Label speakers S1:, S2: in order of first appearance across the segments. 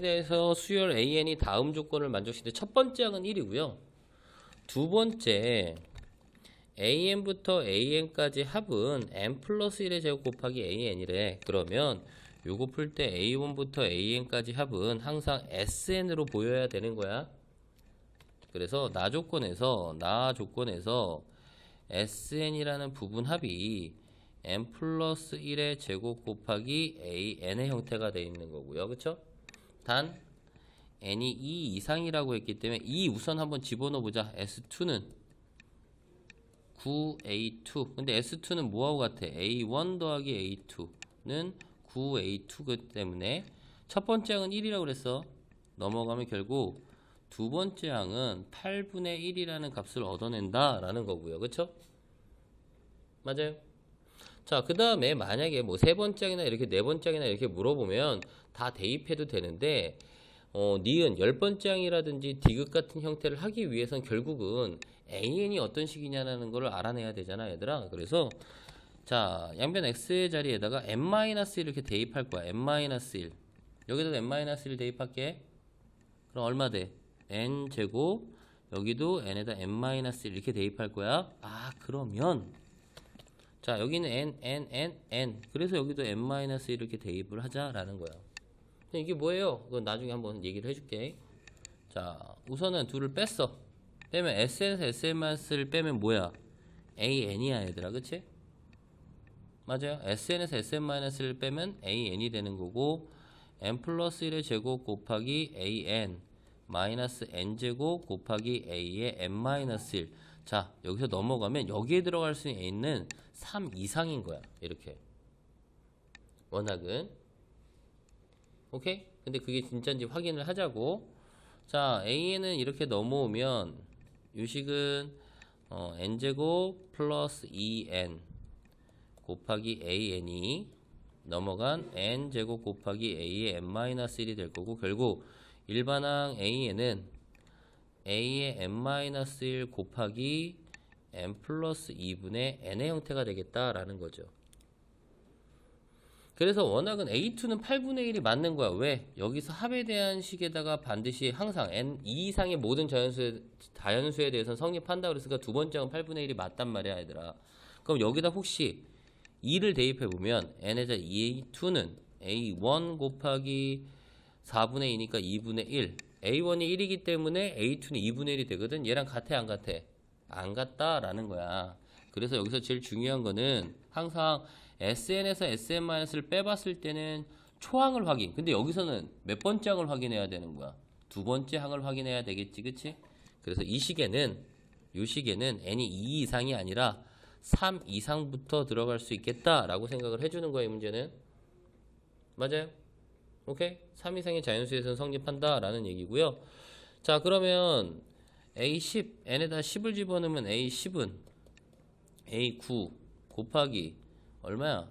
S1: 대해서 수열 AN이 다음 조건을 만족시키는데 첫 번째 항은 1이고요. 두 번째 AN부터 AN까지 합은 n 플러스 1의 제곱 곱하기 AN이래. 그러면 요거 풀 때 A1부터 AN까지 합은 항상 SN으로 보여야 되는 거야. 그래서 나 조건에서 나 조건에서 SN이라는 부분 합이 n 플러스 1의 제곱 곱하기 AN의 형태가 되어 있는 거고요. 그쵸? 단 n이 2 이상이라고 했기 때문에 2 우선 한번 집어넣어 보자. S2는 9A2. 근데 S2는 뭐하고 같아? A1 더하기 A2는 9A2그 때문에 첫 번째 항은 1이라고 그랬어. 넘어가면 결국 두 번째 항은 8분의 1이라는 값을 얻어낸다 라는 거고요. 그쵸? 맞아요? 자, 그 다음에 만약에 뭐 세 번째이나 이렇게 네 번째이나 이렇게 물어보면 다 대입해도 되는데, 어, 니은 열 번째 항이라든지 디귿 같은 형태를 하기 위해선 결국은 AN이 어떤 식이냐는 걸 알아내야 되잖아, 얘들아. 그래서, 자, 양변 X의 자리에다가 n-1 이렇게 대입할 거야. n-1. 여기도 n-1 대입할게. 그럼 얼마 돼? n 제곱, 여기도 n에다 n-1 이렇게 대입할 거야. 아, 그러면, 자, 여기는 n, n, n, n. 그래서 여기도 n-1 이렇게 대입을 하자라는. 근데 이게 뭐예요? 그건 나중에 한번 얘기를 해줄게. 자, 우선은 둘을 뺐어. 빼면 sn에서 sn-를 빼면 뭐야? an이야, 얘들아. 그치? 맞아요. sn에서 sn-를 빼면 an이 되는 거고, n 플러스 1의 제곱 곱하기 an 마이너스 n 제곱 곱하기 a의 n-1 자 여기서 넘어가면 여기에 들어갈 수 있는 3 이상인 거야 이렇게. 원학은. 오케이? 근데 그게 진짜인지 확인을 하자고. 자 a는 이렇게 넘어오면 유식은 어, n제곱 플러스 2n 곱하기 an이 넘어간 n제곱 곱하기 a의 n-1이 될 거고 결국 일반항 a에는 a의 n-1 곱하기 n 플러스 2분의 n의 형태가 되겠다라는 거죠. 그래서 원학은 a2는 8분의 1이 맞는 거야. 왜? 여기서 합에 대한 식에다가 반드시 항상 n 2 이상의 모든 자연수에, 자연수에 대해서는 성립한다 그랬으니까 두 번째 항은 8분의 1이 맞단 말이야, 얘들아. 그럼 여기다 혹시 2를 대입해 보면 n의 자 a2는 a1 곱하기 4분의 2니까 2분의 1. A1이 1이기 때문에 A2는 2분의 1이 되거든. 얘랑 같아 안 같아? 안 같다라는 거야. 그래서 여기서 제일 중요한 거는 항상 SN에서 SN-를 빼봤을 때는 초항을 확인. 근데 여기서는 몇 번째 항을 확인해야 되는 거야? 두 번째 항을 확인해야 되겠지, 그치? 그래서 이 시계는, 이 시계는 n이 2 이상이 아니라 3 이상부터 들어갈 수 있겠다라고 생각을 해주는 거야, 이 문제는. 맞아요? 오케이? 3 이상의 자연수에서는 성립한다 라는 얘기고요. 자, 그러면 A10, n에다 10을 집어넣으면 A10은 A9 곱하기 얼마야?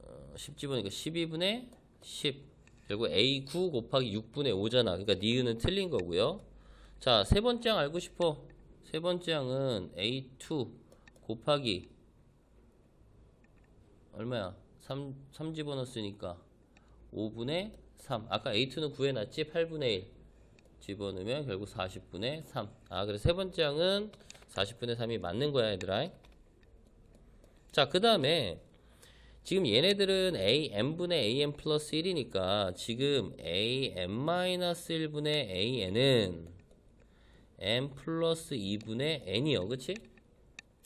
S1: 어, 10 집어넣으니까 12분의 10. 결국 A9 곱하기 6분의 5잖아. 그러니까 니은은 틀린 거고요. 자, 세 번째 항 알고 싶어. 세 번째 항은 A2 곱하기 얼마야? 3, 3 집어넣었으니까 5분의 3. 아까 A2는 구해놨지? 8분의 1. 집어넣으면 결국 40분의 3. 아, 그래서 세 번째 항은 40분의 3이 맞는 거야, 얘들아. 자, 그 다음에 지금 얘네들은 a n분의 a n 플러스 1이니까 지금 a n-1분의 a n은 n 플러스 2분의 n이요. 그치?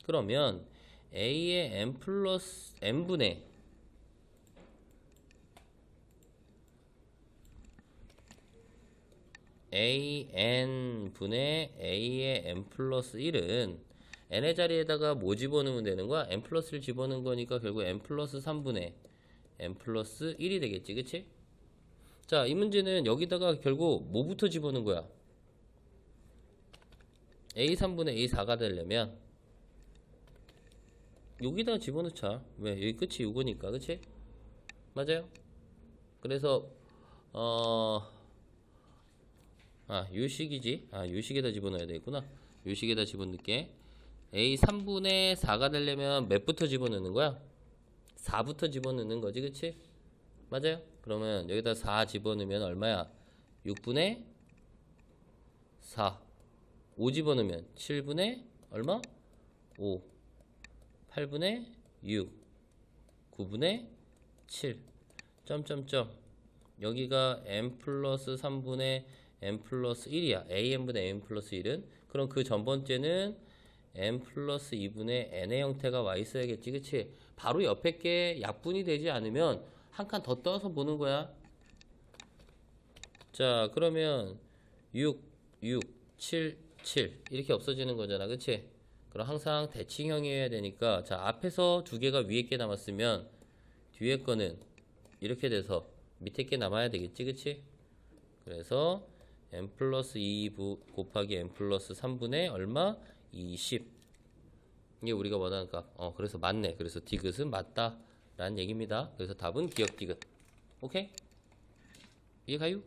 S1: 그러면 a의 n 플러스 n분의 a n 분의 a의 n 플러스 1은 n의 자리에다가 뭐 집어넣으면 되는 거야? n 플러스를 집어넣은 거니까 결국 n 플러스 3분의 n 플러스 1이 되겠지, 그치? 자, 이 문제는 여기다가 결국 뭐부터 집어넣은 거야? a 3분의 a 4가 되려면 여기다가 집어넣자. 왜? 여기 끝이 이거니까, 그치? 맞아요? 그래서 어... 아, 요식이지. 아, 요식에다 집어넣어야 되겠구나. 요식에다 집어넣게. A 3분의 4가 되려면 몇부터 집어넣는 거야? 4부터 집어넣는 거지, 그치? 맞아요? 그러면 여기다 4 집어넣으면 얼마야? 6분의 4. 5 집어넣으면 7분의 얼마? 5. 8분의 6. 9분의 7. 점점점. 여기가 n 플러스 3분의 n 플러스 1이야. an분의 n 플러스 1은. 그럼 그 전번째는 n 플러스 2분의 n의 형태가 와 있어야겠지. 그치? 바로 옆에 게 약분이 되지 않으면 한 칸 더 떠서 보는 거야. 자, 그러면 6, 6, 7, 7 이렇게 없어지는 거잖아. 그치? 그럼 항상 대칭형이어야 되니까 자, 앞에서 두 개가 위에 게 남았으면 뒤에 거는 이렇게 돼서 밑에 게 남아야 되겠지. 그치? 그래서 n 플러스 2 부- 곱하기 n 플러스 3분의 얼마? 20 이게 우리가 원하는 값. 어, 그래서 맞네. 그래서 디귿은 맞다. 라는 얘기입니다. 그래서 답은 기억 디귿. 오케이? 이해 가요?